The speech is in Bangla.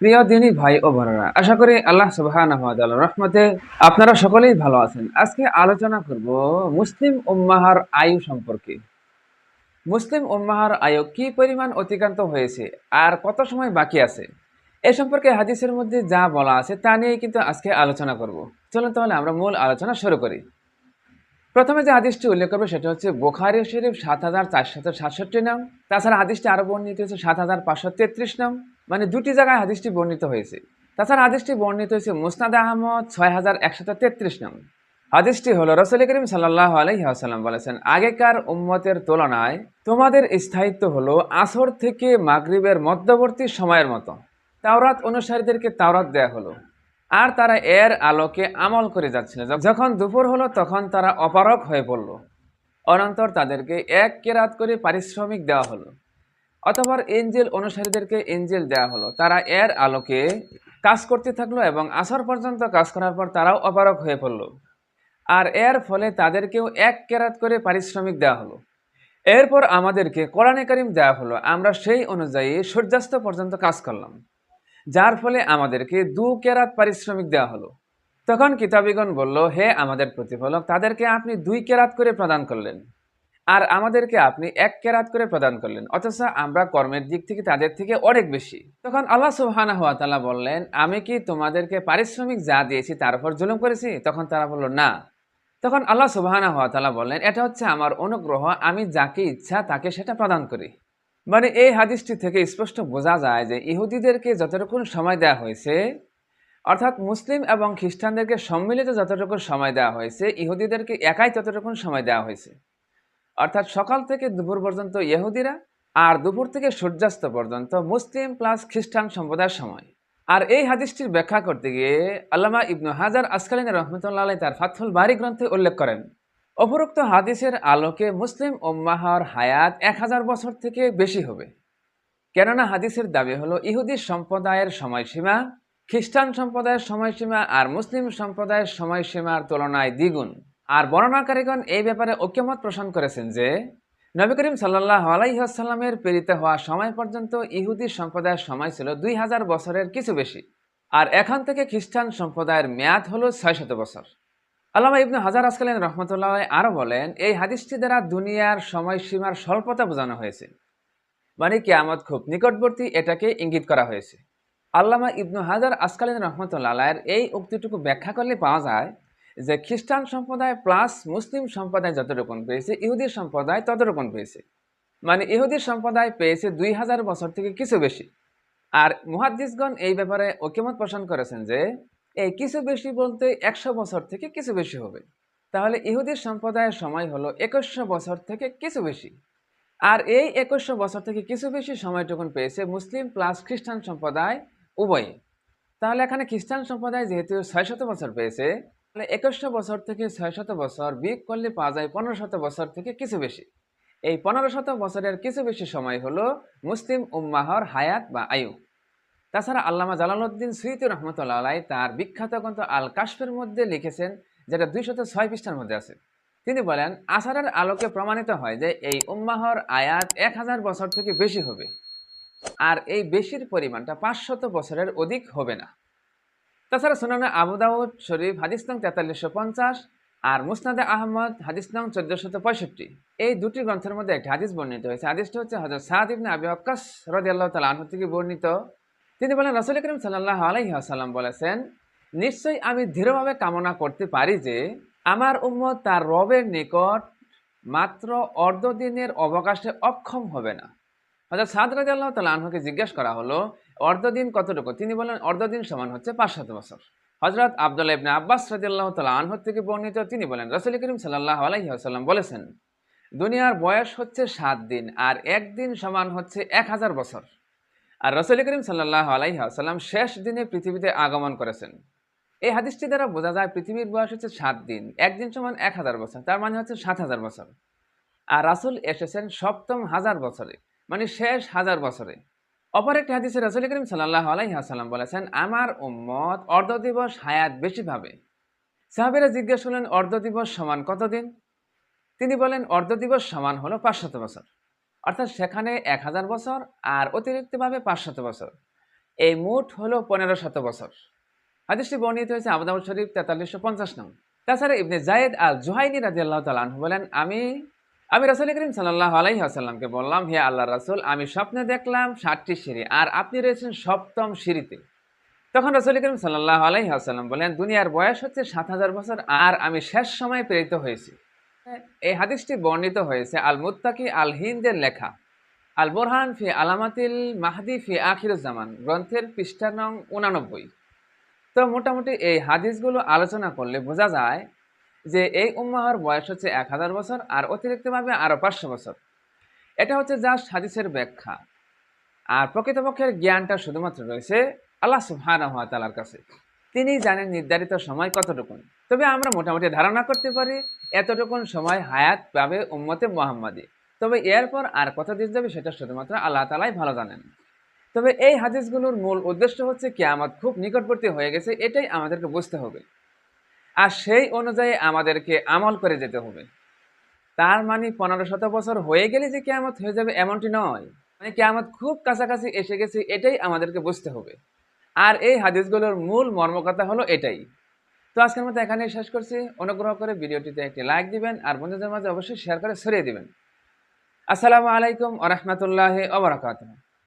প্রিয় ভাই ও বোনেরা, আশা করি আল্লাহ তাআলার রহমতে আপনারা সকলেই ভালো আছেন। আজকে আলোচনা করব মুসলিম উম্মাহার আয়ু সম্পর্কে। মুসলিম উম্মাহার আয়ু কি পরিমাণ অতিক্রান্ত হয়েছে আর কত সময় বাকি আছে? এ সম্পর্কে হাদিসের মধ্যে যা বলা আছে তা নিয়ে কিন্তু আজকে আলোচনা করব। চলুন তাহলে আমরা মূল আলোচনা শুরু করি। প্রথমে যে হাদিসটি উল্লেখ করবে সেটা হচ্ছে বোখারি শরীফ সাত হাজার চারশত সাতষট্টি নাম তাছাড়া হাদিসটি আরও বর্ণিত হয়েছে সাত হাজার পাঁচশো তেত্রিশ নাম মানে দুটি জায়গায় হাদিসটি বর্ণিত হয়েছে। তাছাড়া হাদিসটি বর্ণিত হয়েছে মুসনাদ আহমদ ছয় হাজার একশত তেত্রিশ নাম হাদিসটি হলো রসুল করিম সাল্লাহ আলহিহাসাল্লাম বলেছেন, আগেকার উম্মতের তুলনায় তোমাদের স্থায়িত্ব হলো আসর থেকে মাগরিবের মধ্যবর্তী সময়ের মতো। তাওরাত অনুসারীদেরকে তাওরাত দেয়া হলো। আর তারা এর আলোকে আমল করে যাচ্ছিল যখন দুপুর হলো, তখন তারা অপারক হয়ে পড়ল। অনন্তর তাদেরকে এক কেরাত করে পারিশ্রমিক দেওয়া হলো। অথবা এঞ্জেল অনুসারীদেরকে এঞ্জেল দেওয়া হলো। তারা এর আলোকে কাজ করতে থাকল এবং আসর পর্যন্ত কাজ করার পর তারাও অপারক হয়ে পড়ল। আর এর ফলে তাদেরকেও এক কেরাত করে পারিশ্রমিক দেওয়া হলো। এরপর আমাদেরকে কোরআনে কারিম দেওয়া হলো। আমরা সেই অনুযায়ী সূর্যাস্ত পর্যন্ত কাজ করলাম। যার ফলে আমাদেরকে দু কেরাত পারিশ্রমিক দেওয়া হলো। তখন কিতাবিগণ বলল, হে আমাদের প্রতিফলক, তাদেরকে আপনি দুই কেরাত করে প্রদান করলেন। আর আমাদেরকে আপনি এক কেরাত করে প্রদান করলেন। অথচ আমরা কর্মের দিক থেকে তাদের থেকে অনেক বেশি। তখন আল্লাহ সুবহানাহু ওয়া তাআলা বললেন, আমি কি তোমাদেরকে পারিশ্রমিক যা দিয়েছি তার উপর জুলুম করেছি? তখন তারা বলল, না। তখন আল্লাহ সুবহানাহু ওয়া তাআলা বললেন, এটা হচ্ছে আমার অনুগ্রহ, আমি যাকে ইচ্ছা তাকে সেটা প্রদান করি। মানে এই হাদিসটি থেকে স্পষ্ট বোঝা যায় যে ইহুদিদেরকে যতটুকু সময় দেওয়া হয়েছে, অর্থাৎ মুসলিম এবং খ্রিস্টানদেরকে সম্মিলিত যতটুকু সময় দেওয়া হয়েছে, ইহুদিদেরকে একাই ততটুকু সময় দেওয়া হয়েছে। অর্থাৎ সকাল থেকে দুপুর পর্যন্ত ইহুদিরা আর দুপুর থেকে সূর্যাস্ত পর্যন্ত মুসলিম প্লাস খ্রিস্টান সম্প্রদায়ের সময়। আর এই হাদিসটির ব্যাখ্যা করতে গিয়ে আল্লামা ইবনু হাজার আসকালিন রহমতুল্লাহ তার ফাথুল বাড়ি গ্রন্থে উল্লেখ করেন। অপরোক্ত হাদিসের আলোকে মুসলিম উম্মাহর হায়াত এক হাজার বছর থেকে বেশি হবে। কেননা হাদিসের দাবি হলো ইহুদি সম্প্রদায়ের সময়সীমা, খ্রিস্টান সম্প্রদায়ের সময়সীমা আর মুসলিম সম্প্রদায়ের সময়সীমার তুলনায় দ্বিগুণ। আর বর্ণনাকারীগণ এই ব্যাপারে ঐক্যমত পোষণ করেছেন যে, নবী করিম সাল্লাহ আলাইসাল্লামের প্রেরিত হওয়া সময় পর্যন্ত ইহুদি সম্প্রদায়ের সময় ছিল দুই হাজার বছরের কিছু বেশি। আর এখান থেকে খ্রিস্টান সম্প্রদায়ের মেয়াদ হলো ছয়শত বছর। আল্লামা ইবনু হাজার আসকালীন রহমতুল্লাহ আরও বলেন, এই হাদিসটি দ্বারা দুনিয়ার সময়সীমার স্বল্পতা বোঝানো হয়েছে। মানে কেয়ামত খুব নিকটবর্তী, এটাকে ইঙ্গিত করা হয়েছে। আল্লামা ইবনু হাজার আসকালীন রহমতুল্লাহ এই উক্তিটুকু ব্যাখ্যা করলে পাওয়া যায় যে, খ্রিস্টান সম্প্রদায় প্লাস মুসলিম সম্প্রদায় যতটুকুন পেয়েছে, ইহুদি সম্প্রদায় ততটুকুন পেয়েছে। মানে ইহুদি সম্প্রদায় পেয়েছে দুই হাজার বছর থেকে কিছু বেশি। আর মুহাদ্দিসগণ এই ব্যাপারে ঐক্যমত পোষণ করেছেন যে কিছু বেশি বলতে একশো বছর থেকে কিছু বেশি হবে। তাহলে ইহুদির সম্প্রদায়ের সময় হলো একুশশো বছর থেকে কিছু বেশি। আর এই একুশশো বছর থেকে কিছু বেশি সময়টুকুন পেয়েছে, মুসলিম প্লাস খ্রিস্টান সম্প্রদায় উভয়ে। তাহলে এখানে খ্রিস্টান সম্প্রদায় যেহেতু ছয় শত বছর পেয়েছে, তাহলে একুশশো বছর থেকে ছয় শত বছর বিয়োগ করলে পাওয়া যায় পনেরো শত বছর থেকে কিছু বেশি। এই পনেরো শত বছরের কিছু বেশি সময় হলো মুসলিম উম্মাহর হায়াত বা আয়ু। তাছাড়া আল্লামা জালালউদ্দিন সুইতি রহমতুল্লাহ তার বিখ্যাত গ্রন্থ আল কাশফের মধ্যে লিখেছেন, যেটা দুইশত ছয় পৃষ্ঠার মধ্যে আছে। তিনি বলেন আসারের আলোকে প্রমাণিত হয় যে এই উম্মাহর আয়াত এক হাজার বছর থেকে বেশি হবে, আর এই বেশির পরিমাণটা পাঁচশত বছরের অধিক হবে না। তাছাড়া সুনানে আবু দাউদ শরীফ, হাদিস নং তেতাল্লিশশো পঞ্চাশ আর মুসনাদে আহমদ, হাদিস নং চোদ্দশত পঁয়ষট্টি। এই দুটি গ্রন্থের মধ্যে একটি হাদিস বর্ণিত হয়েছে। হাদিসটা হচ্ছে হজরত সাদ আবি আক্কাস রদি আল্লাহ তালা থেকে বর্ণিত। তিনি বলেন, রসুল করিম সাল্লাহ আলাইসাল্লাম বলেছেন, নিশ্চয়ই আমি দৃঢ়ভাবে কামনা করতে পারি যে, আমার উম্মত তার রবের নিকট মাত্র অর্ধ দিনের অবকাশে অক্ষম হবে না। অর্থাৎ সাদ রাজি আল্লাহ তালা আনহুকে জিজ্ঞাসা করা হলো অর্ধদিন কতটুকু? তিনি বলেন অর্ধদিন সমান হচ্ছে পাঁচশত বছর। হজরত আবদুল্লাহ ইবনে আব্বাস রাজি আল্লাহ তালা আনহর থেকে বর্ণিত, তিনি বলেন, রসুল করিম সাল্লাহ আলাইসাল্লাম বলেছেন, দুনিয়ার বয়স হচ্ছে সাত দিন, আর একদিন সমান হচ্ছে এক হাজার বছর। আর রসুল করিম সাল্লাহ আলাইসাল্লাম শেষ দিনে পৃথিবীতে আগমন করেছেন। এই হাদিসটি দ্বারা বোঝা যায় পৃথিবীর বয়স হচ্ছে সাত দিন, একদিন সমান এক হাজার বছর, তার মানে হচ্ছে সাত হাজার বছর। আর রাসুল এসেছেন সপ্তম হাজার বছরে মানে শেষ হাজার বছরে। অপর একটি হাদিসে রসুল করিম সাল্লাহ আলাইসাল্লাম বলেছেন, আমার উম্মত অর্ধ দিবস হায়াত বেশি পাবে সাহাবিরা জিজ্ঞেস করলেন, অর্ধ দিবস সমান কতদিন? তিনি বলেন, অর্ধ দিবস সমান হলো পাঁচশত বছর। অর্থাৎ সেখানে এক হাজার বছর আর অতিরিক্তভাবে পাঁচশত বছর। এই মোট হলো পনেরো শত বছর। হাদিসটি বর্ণিত হয়েছে আবুদাউদ শরীফ তেতাল্লিশশো পঞ্চাশ নং। তাছাড়া ইবনে জায়েদ আল জুহাইনি রাজি আল্লাহ তালাহ বলেন, আমি আমি রাসুল করিম সাল্লাহ আলাইহি আসাল্লামকে বললাম, হে আল্লাহ রাসুল, আমি স্বপ্নে দেখলাম ষাটটি সিঁড়ি আর আপনি রয়েছেন সপ্তম সিঁড়িতে। তখন রাসুল করিম সাল্লাহ আলাইহি আসাল্লাম বলেন, দুনিয়ার বয়স হচ্ছে সাত হাজার বছর আর আমি শেষ সময় প্রেরিত হয়েছি। এই হাদিসটি বর্ণিত হয়েছে আল মুত্তাকি আল হিন্দের লেখা। আল বোরহান ফি আলামাতিল মাহদি ফি আখিরুজ্জামান গ্রন্থের পৃষ্ঠা নং উনানব্বই। তো মোটামুটি এই হাদিসগুলো আলোচনা করলে বোঝা যায় যে এই উম্মাহর বয়স হচ্ছে এক হাজার বছর আর অতিরিক্তভাবে আরও পাঁচশো বছর। এটা হচ্ছে জাস্ট হাদিসের ব্যাখ্যা। আর প্রকৃতপক্ষের জ্ঞানটা শুধুমাত্র রয়েছে আল্লাহ সুবহানাহু ওয়া তাআলার কাছে। তিনি জানেন নির্ধারিত সময় কতটুকুন। তবে আমরা মোটামুটি ধারণা করতে পারি এতটুকুন সময় হায়াত পাবে উম্মতে মোহাম্মদী তবে এরপর আর কত দিন যাবে সেটা শুধুমাত্র আল্লাহ তালাই ভালো জানেন। তবে এই হাদিসগুলোর মূল উদ্দেশ্য হচ্ছে কেয়ামত খুব নিকটবর্তী হয়ে গেছে, এটাই আমাদেরকে বুঝতে হবে। আর সেই অনুযায়ী আমাদেরকে আমল করে যেতে হবে। তার মানে পনেরো শত বছর হয়ে গেলে যে কেয়ামত হয়ে যাবে এমনটি নয়। মানে কেয়ামত খুব কাছাকাছি এসে গেছে, এটাই আমাদেরকে বুঝতে হবে। আর এই হাদিসগুলোর মূল মর্মকথা হলো এটাই। তো আজকের মতো এখানেই শেষ করছি। অনুগ্রহ করে ভিডিওটিতে একটি লাইক দিবেন আর বন্ধুদের মাঝে অবশ্যই শেয়ার করে ছড়িয়ে দিবেন। আসসালামু আলাইকুম আ রহমতুল্লাহ